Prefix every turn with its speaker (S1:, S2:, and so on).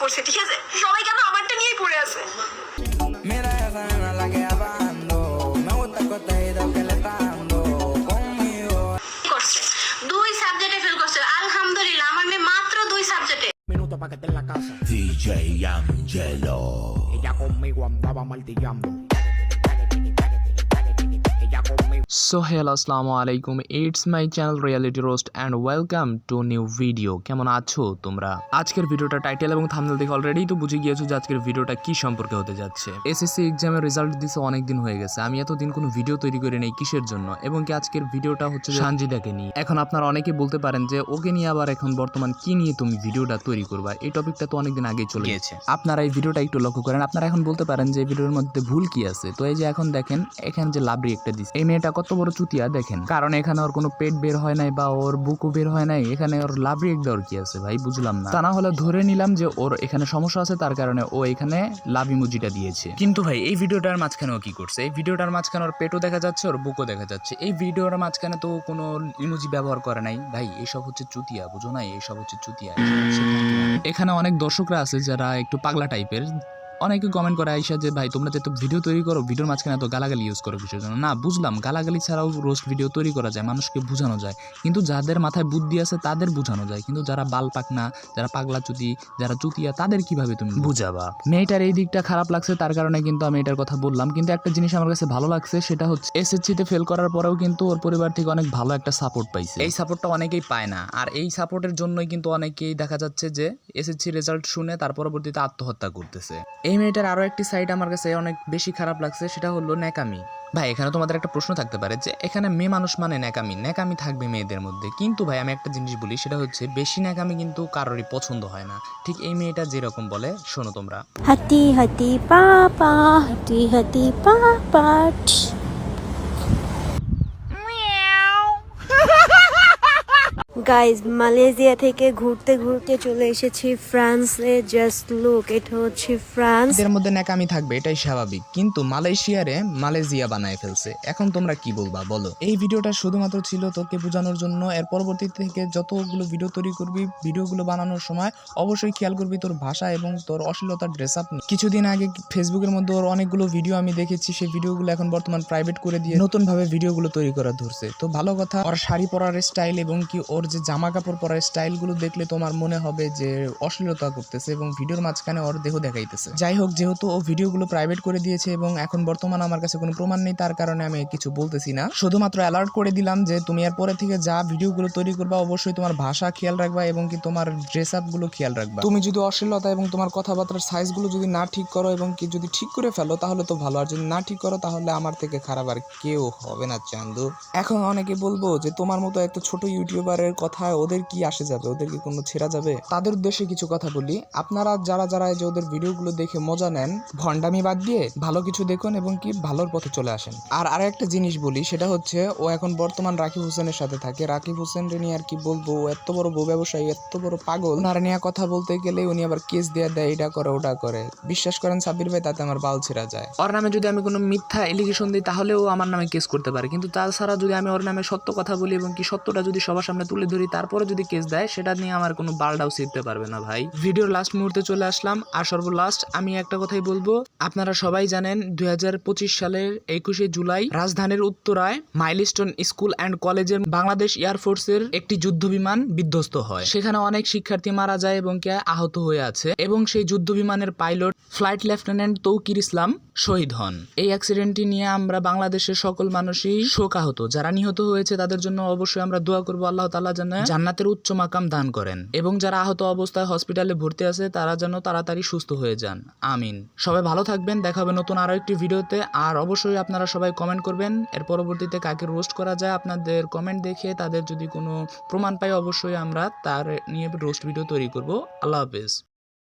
S1: করছে ঠিক আছে সবাই কেন আমারটা নিয়েই পড়ে আছে দুই সাবজেক্টে ফেল করছে আলহামদুলিল্লাহ আমার মেয়ে মাত্র দুই সাবজেক্টে
S2: minuto para que esté en la casa.
S3: DJ Angelo.
S2: Ella conmigo andaba martillando.
S4: So hello আসসালামু আলাইকুম it's my channel reality roast and welcome to new video কেমন আছো তোমরা? আজকের ভিডিওটা টাইটেল এবং থামনেল দেখে অলরেডি তো বুঝে গিয়েছো যে আজকের ভিডিওটা কি সম্পর্কে হতে যাচ্ছে। এসএসসি এক্সামের রেজাল্ট দিতে অনেক দিন হয়ে গেছে। আমি এতদিন কোনো ভিডিও তৈরি করে নেই কিসের জন্য? এবং কি আজকের ভিডিওটা হচ্ছে সানজিদাকে নিয়ে। এখন আপনারা অনেকে বলতে পারেন যে ওকে নিয়ে আবার এখন বর্তমান কি নিয়ে তুমি ভিডিওটা তৈরি করবা? এই টপিকটা তো অনেকদিন আগেই চলে গিয়েছে। আপনারা এই ভিডিওটা একটু লক্ষ্য করেন। আপনারা এখন বলতে পারেন যে ভিডিওর মধ্যে ভুল কি আছে? তো এই যে এখন দেখেন এখানে যে লাভরি একটা দিচ্ছে এই মেয়েটা কত বড় চুতিয়া, দেখেন। কারণ এখানে ওর কোনো পেট বের হয় নাই বা ওর বুকও বের হয় নাই, এখানে ওর লাভরি এক দেওয়ার কি আছে ভাই? বুঝলাম না। তা না হলে ধরে নিলাম যে ওর এখানে সমস্যা আছে, তার কারণে ও এখানে লাভ ইমোজিটা দিয়েছে। কিন্তু ভাই, এই ভিডিওটার মাঝখানে ও কি করছে? এই ভিডিওটার মাঝখানে ওর পেটও দেখা যাচ্ছে, ওর বুকও দেখা যাচ্ছে। এই ভিডিওর মাঝখানে তো কোনো ইমোজি ব্যবহার করে নাই। ভাই এইসব হচ্ছে চুতিয়া, বুঝো নাই? এইসব হচ্ছে চুতিয়া। এখানে অনেক দর্শকরা আছে যারা একটু পাগলা টাইপের অনেকে কমেন্ট করে আইসা যে ভাই তোমরা যে তো ভিডিও তৈরি করো ভিডিওর মাঝখানে এত গালাগালি ইউজ করো কিসের জন্য? না বুঝলাম গালাগালি ছাড়াও রোস্ট ভিডিও তৈরি করা যায় মানুষকে বোঝানো যায়। কিন্তু যাদের মাথায় বুদ্ধি আছে তাদের বোঝানো যায়। কিন্তু যারা বাল পাকনা যারা পাগলা চুতি যারা চুতিয়া তাদের কীভাবে তুমি বুঝাবা? মেয়েটার এই দিকটা খারাপ লাগছে তার কারণে কিন্তু আমি এটার কথা বললাম। কিন্তু একটা জিনিস আমার কাছে ভালো লাগছে সেটা হচ্ছে এসএসসিতে ফেল করার পরেও কিন্তু ওর পরিবার থেকে অনেক ভালো একটা সাপোর্ট পাইছে। এই সাপোর্টটা অনেকেই পায় না। আর এই সাপোর্টের জন্যই কিন্তু অনেকেই দেখা যাচ্ছে যে এসএসসি রেজাল্ট শুনে তার পরবর্তীতে আত্মহত্যা করতেছে। এই মেয়েটার আরও একটি সাইড আমার কাছে অনেক বেশি খারাপ লাগছে, সেটা হলো ন্যাকামি। ভাই, এখানে তোমাদের একটা প্রশ্ন থাকতে পারে যে, এখানে মেয়ে মানুষ মানে ন্যাকামি? ন্যাকামি থাকবে মেয়েদের মধ্যে। কিন্তু ভাই, আমি একটা জিনিস বলি, সেটা হচ্ছে বেশি ন্যাকামি কিন্তু কারোরই পছন্দ হয় না। ঠিক এই মেয়েটা যেরকম বলে, শোনো তোমরা।
S5: হাতি হাতি পাপা টি হাতি papa. গাইজ মালয়েশিয়া থেকে ঘুরতে ঘুরতে চলে এসেছি ফ্রান্সে জাস্ট লুক এটা হচ্ছে ফ্রান্স
S4: এদের মধ্যে ন্যাকামি থাকবে, এটাই স্বাভাবিক। কিন্তু মালয়েশিয়ারে মালয়েশিয়া বানায় ফেলছে। এখন তোমরা কি বলবা, বলো? এই ভিডিওটা শুধুমাত্র ছিল তোকে বোঝানোর জন্য। এর পরবর্তী থেকে যতগুলো ভিডিও তৈরি করবি, ভিডিওগুলো বানানোর সময় অবশ্যই খেয়াল করবি তোর ভাষা এবং তোর অশ্লীলতার ড্রেস আপ কিছুদিন আগে ফেসবুকের মধ্যে ওর অনেকগুলো ভিডিও আমি দেখেছি। সেই ভিডিওগুলো এখন বর্তমান প্রাইভেট করে দিয়ে নতুন ভাবে ভিডিওগুলো তৈরি করা ধরছে। তো ভালো কথা, ওর শাড়ি পরার স্টাইল এবং কি ওর যে জামা কাপড় পরার স্টাইলগুলো দেখলে তোমার মনে হবে যে অশ্লীলতা করতেছে এবং ভিডিওর মাঝখানে ওর দেহ দেখাইতেছে। যাই হোক, যেহেতু ও ভিডিওগুলো প্রাইভেট করে দিয়েছে এবং এখন বর্তমান আমার কাছে কোনো প্রমাণ নেই, তার কারণে আমি কিছু বলতেছি না। শুধুমাত্র অ্যালার্ট করে দিলাম যে তুমি এর পরে থেকে যা ভিডিওগুলো তৈরি করবা অবশ্যই তোমার ভাষা খেয়াল রাখবা এবং কি তোমার ড্রেস আপগুলো খেয়াল রাখবা। তুমি যদি অশ্লীলতা এবং তোমার কথাবার্তার সাইজগুলো যদি না ঠিক করো এবং কি যদি ঠিক করে ফেলো, তাহলে তো ভালো। আর যদি না ঠিক করো, তাহলে আমার থেকে খারাপ আর কেউ হবে না, চান্দু। এখন অনেকে বলব যে তোমার মতো একটা ছোট ইউটিউবারের কথা ওদের কি আসে যাবে? ওদের কি কোনো ছেঁড়া যাবে? তাদের উদ্দেশ্যে কিছু কথা বলি। আপনারা যারা যারা যে ওদের ভিডিওগুলো দেখে মজা নেন, ভণ্ডামি বাদ দিয়ে ভালো কিছু দেখুন এবং কি ভালোর পথে চলে আসেন। আর আর একটা জিনিস বলি, সেটা হচ্ছে ও এখন বর্তমান রাকিব হোসেনের সাথে থাকে। রাকিব হোসেন নিয়ে আর কি বলব এত বড় বউ ব্যবসায়ী, এত বড় পাগল। ওনার নিয়ে কথা বলতে গেলে উনি আবার কেস দিয়ে দেয়, এটা করে, ওটা করে। বিশ্বাস করেন সাব্বির ভাই, তাতে আমার বাল ছেঁড়া যায়। ওর নামে যদি আমি কোনো মিথ্যা এলিগেশন দিই, তাহলেও আমার নামে কেস করতে পারে। কিন্তু তাছাড়া যদি আমি ওর নামে সত্য কথা বলি এবং কি সত্যটা যদি সবার সামনে তুলে ধরি তারপরে যদি কেস দেয়, সেটা নিয়ে আমার কোনো বালটাও শিখতে পারবে না ভাই। ভিডিওর লাস্ট মুহূর্তে চলে আসলাম, আর সর্বলাস্ট আমি একটা কথাই বলব। আপনারা সবাই জানেন, দুই হাজার পঁচিশ সালের একুশে জুলাই রাজধানীর উত্তরায় মাইলস্টোন স্কুল অ্যান্ড কলেজের বাংলাদেশ এয়ারফোর্সের একটি যুদ্ধ বিমান বিধ্বস্ত হয়। সেখানে অনেক শিক্ষার্থী মারা যায় এবং কে আহত হয়ে আছে এবং সেই যুদ্ধ বিমানের pilot flight lieutenant Taukir Islam শহীদ হন। এই অ্যাক্সিডেন্টটি নিয়ে আমরা বাংলাদেশের সকল মানুষই শোকাহত। যারা নিহত হয়েছে, তাদের জন্য অবশ্যই আমরা দোয়া করব। আল্লাহ তালা জান্নাতের উচ্চ মাকাম দান করেন এবং যারা আহত অবস্থায় হসপিটালে ভর্তি আছে, তারা যেন তাড়াতাড়ি সুস্থ হয়ে যান। আমিন। সবাই ভালো থাকবেন, দেখা হবে নতুন আরও একটি ভিডিওতে। আর অবশ্যই আপনারা সবাই কমেন্ট করবেন। এর পরবর্তীতে কাকে রোস্ট করা যায় আপনাদের কমেন্ট দেখে, তাদের যদি কোনো প্রমাণ পাই অবশ্যই আমরা তার নিয়ে রোস্ট ভিডিও তৈরি করব। আল্লাহ হাফেজ।